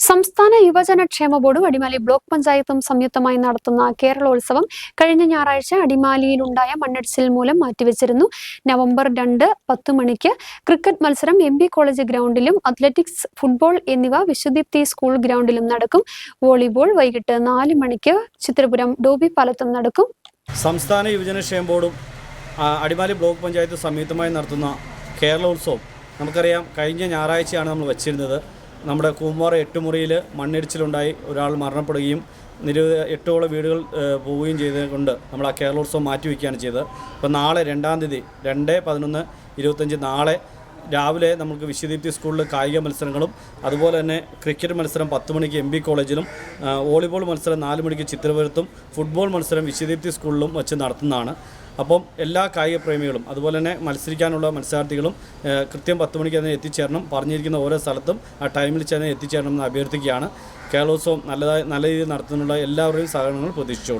സംസ്ഥാന യുവജന ക്ഷേമ ബോർഡും അടിമാലി ബ്ലോക്ക് പഞ്ചായത്തും സംയുക്തമായി നടത്തുന്ന കേരളോത്സവം കഴിഞ്ഞ ഞായറാഴ്ച അടിമാലിയിലുണ്ടായ മണ്ണിടിച്ചിൽ മൂലം മാറ്റിവെച്ചിരുന്നു. നവംബർ രണ്ട് പത്ത് മണിക്ക് ക്രിക്കറ്റ് മത്സരം എം കോളേജ് ഗ്രൗണ്ടിലും അത്ലറ്റിക്സ് ഫുട്ബോൾ എന്നിവ വിശ്വദീപ്തി സ്കൂൾ ഗ്രൗണ്ടിലും നടക്കും. വോളിബോൾ വൈകിട്ട് നാല് മണിക്ക് ചിത്രപുരം ഡോബി പാലത്തും നടക്കും. സംസ്ഥാന യുവജനക്ഷേമ ബോർഡും ആ, അടിമാലി ബ്ലോക്ക് പഞ്ചായത്ത് സംയുക്തമായി നടത്തുന്ന കേരളോത്സവം. നമുക്കറിയാം കഴിഞ്ഞ ഞായറാഴ്ചയാണ് നമ്മൾ വച്ചിരുന്നത്. നമ്മുടെ കൂമ്പാറ എട്ടുമുറിയിൽ മണ്ണിടിച്ചിലുണ്ടായി ഒരാൾ മരണപ്പെടുകയും നിരവധി എട്ടോളം വീടുകൾ പോവുകയും ചെയ്തുകൊണ്ട് നമ്മൾ ആ കേരളോത്സവം മാറ്റിവെക്കുകയാണ് ചെയ്തത്. അപ്പോൾ നാളെ രണ്ടാം തീയതി രണ്ട് പതിനൊന്ന് ഇരുപത്തഞ്ച് നാളെ രാവിലെ നമുക്ക് വിശ്വദീപ്തി സ്കൂളിൽ കായിക മത്സരങ്ങളും അതുപോലെ തന്നെ ക്രിക്കറ്റ് മത്സരം പത്ത് മണിക്ക് എം ബി കോളേജിലും വോളിബോൾ മത്സരം നാല് മണിക്ക് ചിത്രപുരത്തും ഫുട്ബോൾ മത്സരം വിശ്വദീപ്തി സ്കൂളിലും വെച്ച് നടത്തുന്നതാണ്. അപ്പം എല്ലാ കായിക പ്രേമികളും അതുപോലെ തന്നെ മത്സരിക്കാനുള്ള മത്സരാർത്ഥികളും കൃത്യം പത്ത് മണിക്ക് തന്നെ എത്തിച്ചേരണം പറഞ്ഞിരിക്കുന്ന ഓരോ സ്ഥലത്തും ആ ടൈമിൽ ചെന്ന് എത്തിച്ചേരണമെന്ന് അഭ്യർത്ഥിക്കുകയാണ്. കേരളോത്സവം നല്ലതായി നല്ല രീതിയിൽ നടത്തുന്നുള്ള എല്ലാവരുടെയും സഹകരണങ്ങൾ പ്രതീക്ഷിച്ചുകൊണ്ട്.